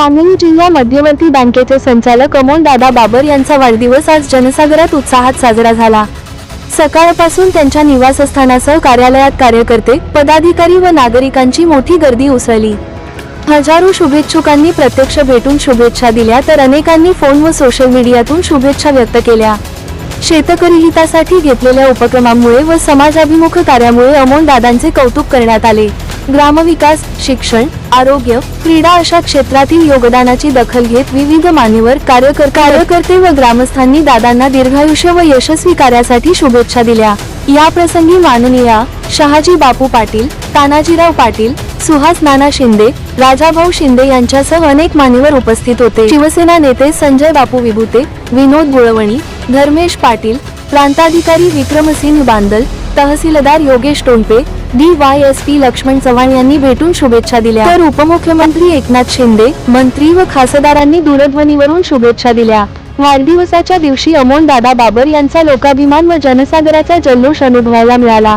सांगली जिल्हा मध्यवर्ती बँकेचे संचालक अमोल दादा बाबर यांचा वाढदिवस आज जनसागरात उत्साहात साजरा झाला. सकाळपासून त्यांच्या निवासस्थानासह कार्यालयात कार्यकर्ते पदाधिकारी व नागरिकांची मोठी गर्दी उसळली. हजारो शुभेच्छुकांनी प्रत्यक्ष भेटून शुभेच्छा दिल्या तर अनेकांनी फोन व सोशल मीडियातून शुभेच्छा व्यक्त केल्या. शेतकरी हितासाठी घेतलेल्या उपक्रमामुळे व समाजाभिमुख कार्यामुळे अमोल दादांचे कौतुक करण्यात आले. ग्रामविकास शिक्षण आरोग्य क्रीडा अशा क्षेत्रातील योगदानाची दखल घेत विविध मान्यवर कार्यकर कार्यकर्ते व ग्रामस्थांनी दादांना दीर्घायुष्य व यशस्वी कार्यासाठी शुभेच्छा दिल्या. या प्रसंगी माननीय शहाजी बापू पाटील तानाजीराव पाटील सुहास नाना शिंदे राजाभाऊ शिंदे यांच्यासह अनेक मान्यवर उपस्थित होते. शिवसेना नेते संजय बापू विभूते विनोद गुळवणी धर्मेश पाटील प्रांताधिकारी Vikramsinh Bandal tehsildar Yogesh Tompe D Y S P Laxman Chavan यांनी भेटून शुभेच्छा दिल्या. तर उपमुख्यमंत्री एकनाथ शिंदे मंत्री व खासदारांनी दूरध्वनीवरून शुभेच्छा दिल्या. वाढदिवसाच्या दिवशी अमोल दादा बाबर यांचा लोकाभिमान व जनसागराचा जल्लोष अनुभवायला मिळाला.